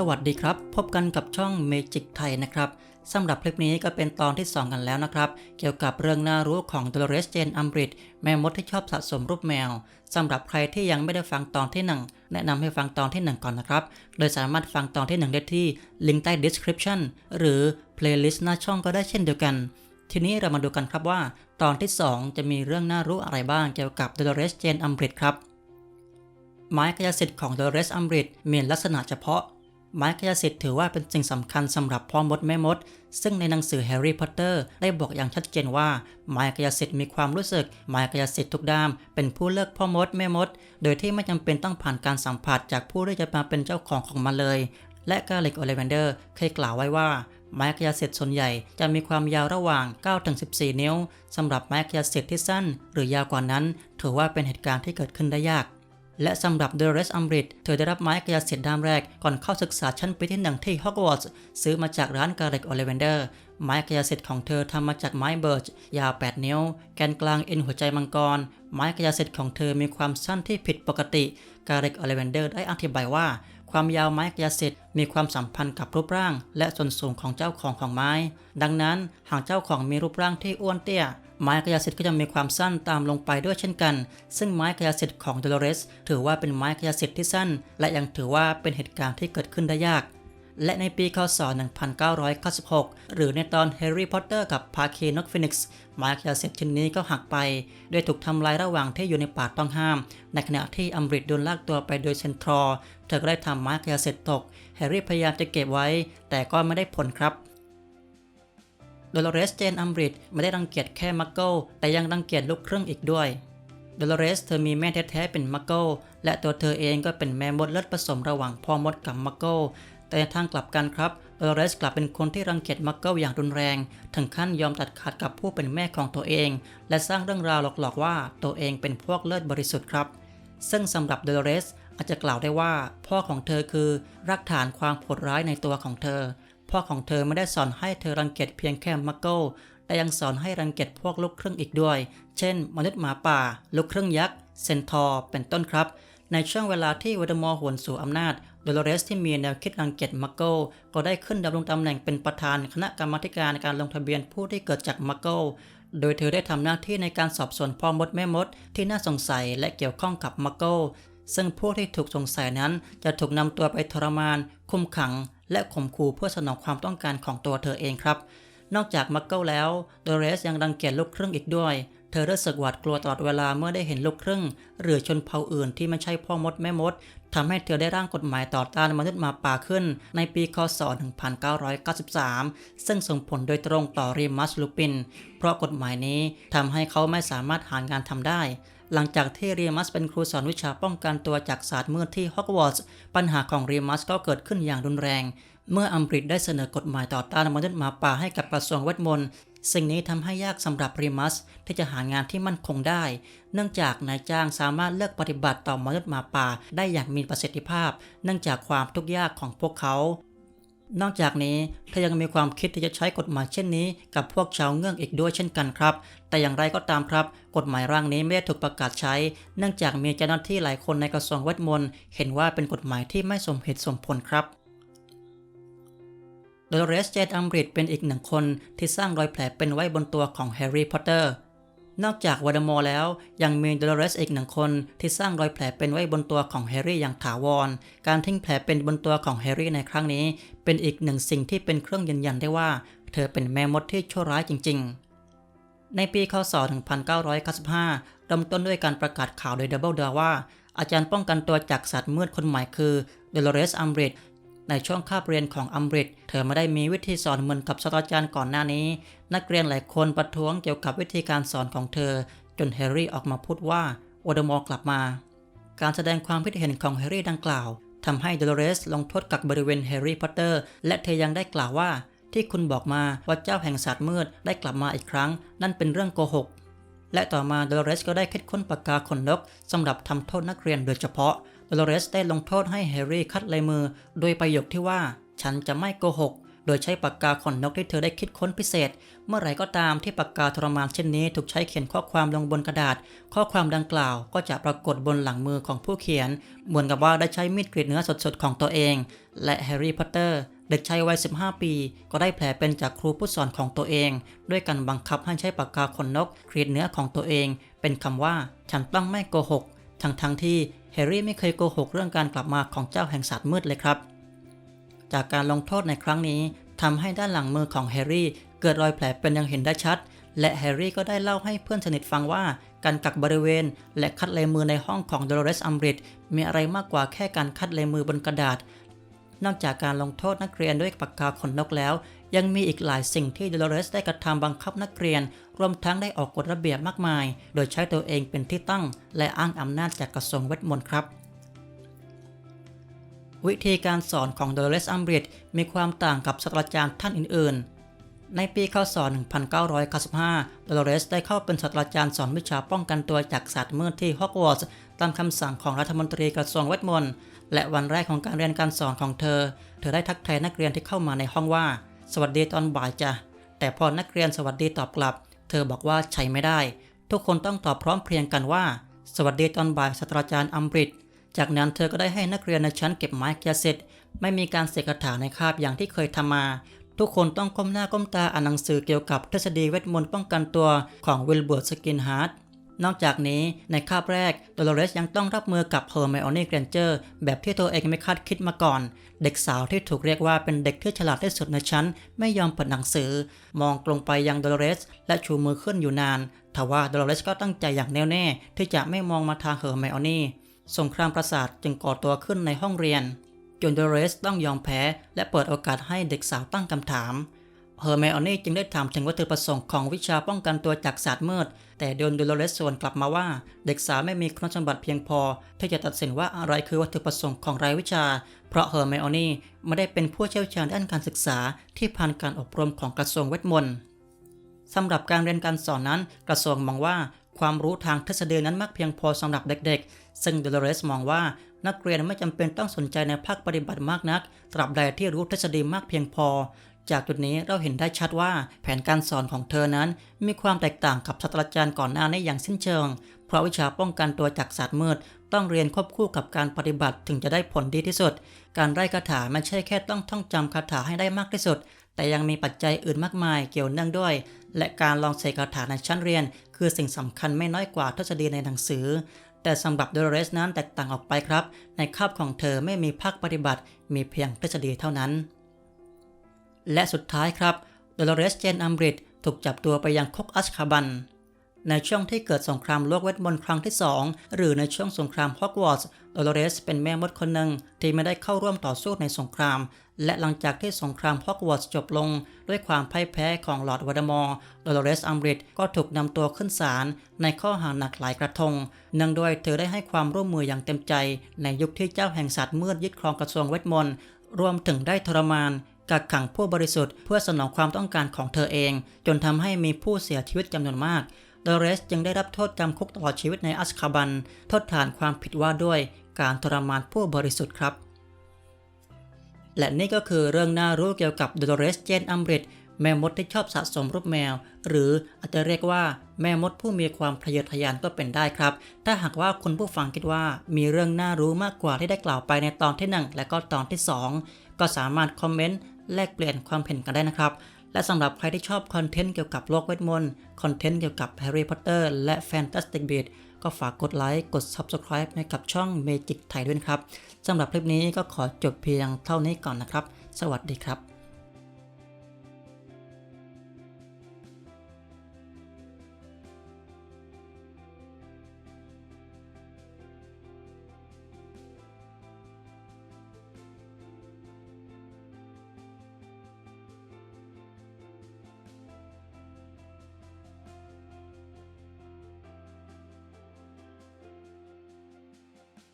สวัสดีครับ พบกันกับช่อง Magic ไทยนะครับสำหรับคลิปนี้ก็เป็นตอนที่ 2 กันแล้วนะครับ เกี่ยวกับเรื่องน่ารู้ของ Dolores Jane Umbridge แม่มดที่ชอบสะสมรูปแมวสำหรับใครที่ยังไม่ได้ฟังตอนที่ 1 แนะนำให้ฟังตอนที่ 1 ก่อนนะครับ โดยสามารถฟังตอนที่ 1 ได้ที่ลิงก์ใต้ description หรือ playlist หน้าช่องก็ได้เช่นเดียวกัน ทีนี้เรามาดูกันครับว่า ตอนที่ 2 จะมีเรื่องน่ารู้อะไรบ้างเกี่ยวกับ Dolores Jane Umbridge ครับไม้กายสิทธิ์ของ Dolores Umbridge มีลักษณะเฉพาะ ไม้กายสิทธิ์ถือว่าเป็นสิ่งสำคัญสำหรับพ่อมดแม่มด ซึ่งในหนังสือแฮร์รี่พอตเตอร์ได้บอกอย่างชัดเจนว่า ไม้กายสิทธิ์มีความรู้สึก ไม้กายสิทธิ์ทุกด้ามเป็นผู้เลือกพ่อมดแม่มด โดยที่ไม่จำเป็นต้องผ่านการสัมผัสจากผู้ที่จะมาเป็นเจ้าของของมันเลย และกาเล็กโอเลเวนเดอร์เคยกล่าวไว้ว่า ไม้กายสิทธิ์ส่วนใหญ่จะมีความยาวระหว่าง 9-14 นิ้วสำหรับไม้กายสิทธิ์ที่สั้น หรือยาวกว่านั้น ถือว่าเป็นเหตุการณ์ที่เกิดขึ้นได้ยาก และสำหรับ Dolores Umbridge เธอได้รับไม้กายสิทธิ์ด้ามแรกก่อนเข้าศึกษาชั้นปีที่หนึ่งที่ฮอกวอตส์ซื้อมาจากร้านกาเล็กโอเลเวนเดอร์ไม้กายสิทธิ์ของเธอทำมาจากไม้เบิร์ชยาว 8 นิ้ว แกนกลางเอ็นหัวใจมังกร ไม้กายสิทธิ์ของเธอมีความสั้นที่ผิดปกติกาเล็กโอเลเวนเดอร์ได้อธิบายว่า ความยาวไม้กายสิทธิ์มีความสัมพันธ์กับรูปร่าง และส่วนสูงของเจ้าของของไม้ ดังนั้นหากเจ้าของมีรูปร่างที่อ้วนเตี้ย ไม้กายสิทธิ์ก็จะมีความสั้นตามลงไปด้วยเช่นกัน ซึ่งไม้กายสิทธิ์ของ Dolores ถือว่าเป็นไม้กายสิทธิ์ที่สั้น และยังถือว่าเป็นเหตุการณ์ที่เกิดขึ้นได้ยาก และในปีคศ 1996 หรือในตอนแฮร์รี่พอตเตอร์กับพาคีนกฟินิกส์ไม้กายสิทธิ์ชิ้นนี้ก็หักไป โดยถูกทำลายระหว่างที่อยู่ในป่าต้องห้าม ในขณะที่อัมบริดโดนลากตัวไปโดยเซนทรอร์เธอก็ได้ทำไม้กายสิทธิ์ตกแฮร์รี่พยายามจะเก็บไว้ แต่ก็ไม่ได้ผลครับ โดลเรสเจนอัมบริดไม่ได้รังเกียจแค่มักเกิลแต่ยังรังเกียจลูกครึ่งอีกด้วยโดลเรสเธอมีแม่แท้ๆเป็นมักเกิลและตัวเธอเองก็เป็นแม่มดเลือดผสมระหว่างพ่อมดกับมักเกิลแต่ทางกลับกันครับโดลเรสกลับเป็นคนที่รังเกียจมักเกิลอย่างรุนแรง ถึงขั้นยอมตัดขาดกับผู้เป็นแม่ของตัวเอง และสร้างเรื่องราวหลอกๆว่าตัวเองเป็นพวกเลือดบริสุทธิ์ครับ ซึ่งสำหรับโดลเรสอาจจะกล่าวได้ว่า พ่อของเธอคือรากฐานความโหดร้ายในตัวของเธอ พ่อของเธอไม่ได้สอนให้เธอรังเกียจเพียงแค่มักเกิลแต่ยังสอนให้รังเกียจพวกลูกครึ่งอีกด้วย เช่น มนุษย์หมาป่า ลูกครึ่งยักษ์ เซนทอร์ เป็นต้นครับ ในช่วงเวลาที่วดมอร์หวนสู่อำนาจ โดโลเรสที่มีแนวคิดรังเกียจมักเกิลก็ได้ขึ้นดำรงตำแหน่งเป็นประธานคณะกรรมาการการลงทะเบียนผู้ที่เกิดจากมักเกิลโดยเธอได้ทำหน้าที่ในการสอบสวนพ่อมดแม่มด ที่น่าสงสัยและเกี่ยวข้องกับมักเกิลซึ่งผู้ที่ถูกสงสัยนั้นจะถูกนำตัวไปทรมาน คุมขัง และข่มขู่เพื่อสนองความต้องการของตัวเธอเองครับ นอกจากมักเกิลแล้วโดเรสยังรังเกียจลูกครึ่งอีกด้วย เธอรู้สึกหวาดกลัวตลอดเวลาเมื่อได้เห็นลูกครึ่ง หรือชนเผ่าอื่นที่ไม่ใช่พ่อมดแม่มดทำให้เธอได้ร่างกฎหมายต่อต้านมนุษย์หมาป่าขึ้น ในปีคศ 1993 ซึ่งส่งผลโดยตรงต่อรีมัสลูปิน เพราะกฎหมายนี้ทำให้เขาไม่สามารถหางานทำได้ หลังจากที่เรียมัสเป็นครูสอนวิชาป้องกันตัวจากศาสตร์มืดที่ฮอกวอตส์ปัญหาของเรียมัสก็เกิดขึ้นอย่างรุนแรง เมื่ออัมบริดได้เสนอกฎหมายต่อต้านมนุษย์หมาป่าให้กับกระทรวงเวทมนต์สิ่งนี้ทำให้ยากสำหรับเรียมัสที่จะหางานที่มั่นคงได้ เนื่องจากนายจ้างสามารถเลือกปฏิบัติต่อมนุษย์หมาป่าได้อย่างมีประสิทธิภาพ เนื่องจากความทุกข์ยากของพวกเขา นอกจากนี้เธอยังมีความคิดที่จะใช้กฎหมายเช่นนี้ กับพวกชาวเงื่องอีกด้วยเช่นกันครับ แต่อย่างไรก็ตามครับ กฎหมายร่างนี้ไม่ได้ถูกประกาศใช้ เนื่องจากมีเจ้าหน้าที่หลายคนในกระทรวงเวทมนต์เห็นว่าเป็นกฎหมายที่ไม่สมเหตุสมผลครับโดลเรสเจตอัมบริดเป็นอีกหนึ่งคนที่สร้างรอยแผลเป็นไว้บนตัวของแฮร์รี่พอตเตอร์ นอกจากวอดมอร์แล้ว ยังมีโดลเรสอีกหนึ่งคนที่สร้างรอยแผลเป็นไว้บนตัวของแฮร์รี่อย่างถาวร การทิ้งแผลเป็นบนตัวของแฮร์รี่ในครั้งนี้ เป็นอีกหนึ่งสิ่งที่เป็นเครื่องยืนยันได้ว่า เธอเป็นแม่มดที่ชั่วร้ายจริง ๆ ในปีคศ 1995เริ่มต้นด้วยการประกาศข่าวโดยดับเบิลดว่า อาจารย์ป้องกันตัวจากสัตว์มืดคนใหม่คือเดลเรสอัมบริด ในช่วงคาบเรียนของอัมบริดเธอไม่ได้มีวิธีสอนเหมือนกับศาสตราจารย์ก่อนหน้านี้ นักเรียนหลายคนประท้วงเกี่ยวกับวิธีการสอนของเธอ จนแฮร์รี่ออกมาพูดว่าโอดมอร์กลับมา การแสดงความคิดเห็นของแฮร์รี่ดังกล่าวทำให้เดลเรสลงโทษกักบริเวณแฮร์รี่พอตเตอร์ และเธอยังได้กล่าวว่า ที่คุณบอกมาว่าเจ้าแห่งศาสตร์มืดได้กลับมาอีกครั้ง นั่นเป็นเรื่องโกหก และต่อมาเดลเรสก็ได้คิดค้นปากกาขนนกสำหรับทำโทษนักเรียนโดยเฉพาะเดลเรสได้ลงโทษให้แฮร์รี่คัดลายมือ โดยประโยคที่ว่า ฉันจะไม่โกหก โดยใช้ปากกาขนนกที่เธอได้คิดค้นพิเศษ เมื่อไหร่ก็ตามที่ปากกาทรมานเช่นนี้ถูกใช้เขียนข้อความลงบนกระดาษ ข้อความดังกล่าวก็จะปรากฏบนหลังมือของผู้เขียน เหมือนกับว่าได้ใช้มีดกรีดเนื้อสดๆของตัวเอง และแฮร์รี่พอตเตอร์ เด็กชายวัย 15 ปี ก็ได้แผลเป็นจากครูผู้สอนของตัวเอง ด้วยการบังคับให้ใช้ปากกาขนนกกรีดเนื้อของตัวเอง เป็นคำว่า ฉันต้องไม่โกหก ทั้งทั้งที่แฮร์รี่ไม่เคยโกหกเรื่องการกลับมาของเจ้าแห่งศาสตร์มืดเลยครับ จากการลงโทษในครั้งนี้ทำให้ด้านหลังมือของแฮร์รี่เกิดรอยแผลเป็นอยังเห็นได้ชัด และแฮร์รี่ก็ได้เล่าให้เพื่อนสนิทฟังว่า การกักบริเวณ และคัดลายมือในห้องของโด o ลเรสอัมบริดมีอะไรมากกว่าแค่การคัดลายมือบนกระดาษ นอกจากการลงโทษนักเรียนด้วยปากกาขนนกแล้ว ยังมีอีกหลายสิ่งที่ดลเรสได้กระทำบังคับนักเรียน รวมทั้งได้ออกกฎระเบียบมากมาย โดยใช้ตัวเองเป็นที่ตั้ง และอ้างอำนาจจากกระทรวงเวทมนต์ครับ วิธีการสอนของดลเรสอัมบริดมีความต่างกับศาสตราจารย์ท่านอื่น ๆ ในปีข้ศ1995ดลเรสได้เข้าเป็นศาสตราจารย์สอนวิชาป้องกันตัวจากศาสตร์มืดที่ฮอกวอตส์ตามคำสั่งของรัฐมนตรีกระทรวงเวทมนต์ และวันแรกของการเรียนการสอนของเธอ เธอได้ทักทายนักเรียนที่เข้ามาในห้องว่า สวัสดีตอนบ่ายจ้ะ แต่พอนักเรียนสวัสดีตอบกลับ เธอบอกว่าใช้ไม่ได้ ทุกคนต้องตอบพร้อมเพรียงกันว่า สวัสดีตอนบ่ายศาสตราจารย์อัมบริดจากนั้นเธอก็ได้ให้นักเรียนในชั้นเก็บไม้เกียเสร็จ ไม่มีการเสกคาถาในคาบอย่างที่เคยทำมา ทุกคนต้องก้มหน้าก้มตาอ่านหนังสือเกี่ยวกับทฤษฎีเวทมนต์ป้องกันตัวของวิลเบิร์ตสกินฮาร์ด นอกจากนี้ในคาบแรกโด o ลเรสยังต้องรับมือกับเฮอร์ไมโอนี่เกรนเจอร์แบบที่ตัวเองไม่คาดคิดมาก่อน เด็กสาวที่ถูกเรียกว่าเป็นเด็กที่ฉลาดที่สุดในชั้น ไม่ยอมเปิดหนังสือ มองตรงไปยังโด o ลเรส และชูมือขึ้นอยู่นานทว่าโด o ลเรสก็ตั้งใจอย่างแน่วแน่ที่จะไม่มองมาทางเฮอร์ไมโอนี่สงครามประสาทจึงก่อตัวขึ้นในห้องเรียนจนโดเรสต้องยอมแพ้ และเปิดโอกาสให้เด็กสาวตั้งคำถาม เฮอร์ไมโอนี่จึงได้ถามถึงวัตถุประสงค์ของวิชาป้องกันตัวจากศาสตร์มืด แต่โดนดูโดเรสส่วนกลับมาว่า เด็กสาวไม่มีคุณสมบัติเพียงพอ ที่จะตัดสินว่าอะไรคือวัตถุประสงค์ของรายวิชา เพราะเฮอร์ไมโอนี่ไม่ได้เป็นผู้เชี่ยวชาญด้านการศึกษาที่ผ่านการอบรมของกระทรวงเวทมนต์สำหรับการเรียนการสอนนั้น กระทรวงมองว่าความรู้ทางทฤษฎีนั้นมากเพียงพอสำหรับเด็กๆ ซึ่งเดลเรสมองว่านักเรียนไม่จำเป็นต้องสนใจในภาคปฏิบัติมากนัก ตราบใดที่รู้ทฤษฎีมากเพียงพอ จากจุดนี้เราเห็นได้ชัดว่าแผนการสอนของเธอนั้นมีความแตกต่างกับศาสตราจารย์ก่อนหน้านี้อย่างสิ้นเชิง เพราะวิชาป้องกันตัวจากศาสตร์มืด ต้องเรียนควบคู่กับการปฏิบัติถึงจะได้ผลดีที่สุด การไร้คาถาไม่ใช่แค่ต้องท่องจำคาถาให้ได้มากที่สุด แต่ยังมีปัจจัยอื่นมากมายเกี่ยวเนื่องด้วย และการลองใส่คาถาในชั้นเรียน คือสิ่งสำคัญไม่น้อยกว่าทฤษฎีในหนังสือแต่สำหรับโดเรสนั้นแตกต่างออกไปครับ ในคาบของเธอไม่มีภาคปฏิบัติ มีเพียงทฤษฎีเท่านั้น และสุดท้ายครับโดโลเรสเจนอัมบริดถูกจับตัวไปยังคุกอัชคาบัน ในช่วงที่เกิดสงครามโลกเวทมนต์ครั้งที่ 2 หรือในช่วงสงครามฮอกวอตส์โดโลเรสเป็นแม่มดคนหนึ่งที่ไม่ได้เข้าร่วมต่อสู้ในสงคราม และหลังจากที่สงครามฮอกวอตส์จบลง ด้วยความพ่ายแพ้ของลอร์ดวอดมอร์โดโลเรสอัมบริดก็ถูกนำตัวขึ้นศาลในข้อหาหนักหลายกระทงเนื่องด้วยเธอได้ให้ความร่วมมืออย่างเต็มใจ ในยุคที่เจ้าแห่งศาสตร์มืดยึดครองกระทรวงเวทมนต์รวมถึงได้ทรมาน กักขังผู้บริสุทธิ์เพื่อสนองความต้องการของเธอเอง จนทำให้มีผู้เสียชีวิตจำนวนมากโดเรสจึงได้รับโทษจำคุกตลอดชีวิตในอัสคาบันทดฐานความผิดว่าด้วยการทรมานผู้บริสุทธิ์ครับ และนี่ก็คือเรื่องน่ารู้เกี่ยวกับโดเรสเจนอัมบริดแม่มดที่ชอบสะสมรูปแมว หรืออาจจะเรียกว่าแม่มดผู้มีความทะเยอทะยานก็เป็นได้ครับ ถ้าหากว่าคุณผู้ฟังคิดว่ามีเรื่องน่ารู้มากกว่าที่ได้กล่าวไปในตอนที่ 1 และก็ตอนที่ 2 ก็สามารถคอมเมนต์ แลกเปลี่ยนความเห็นกันได้นะครับ และสำหรับใครที่ชอบคอนเทนต์เกี่ยวกับโลกเวทมนต์คอนเทนต์เกี่ยวกับแฮร์รี่พอตเตอร์และแฟนตาสติกบี a ก็ฝากกดไลค์กด Subscribe ให้กับช่อง Magic ไทยด้วยครับสำหรับคลิปนี้ก็ขอจบเพียงเท่านี้ก่อนนะครับ สวัสดีครับ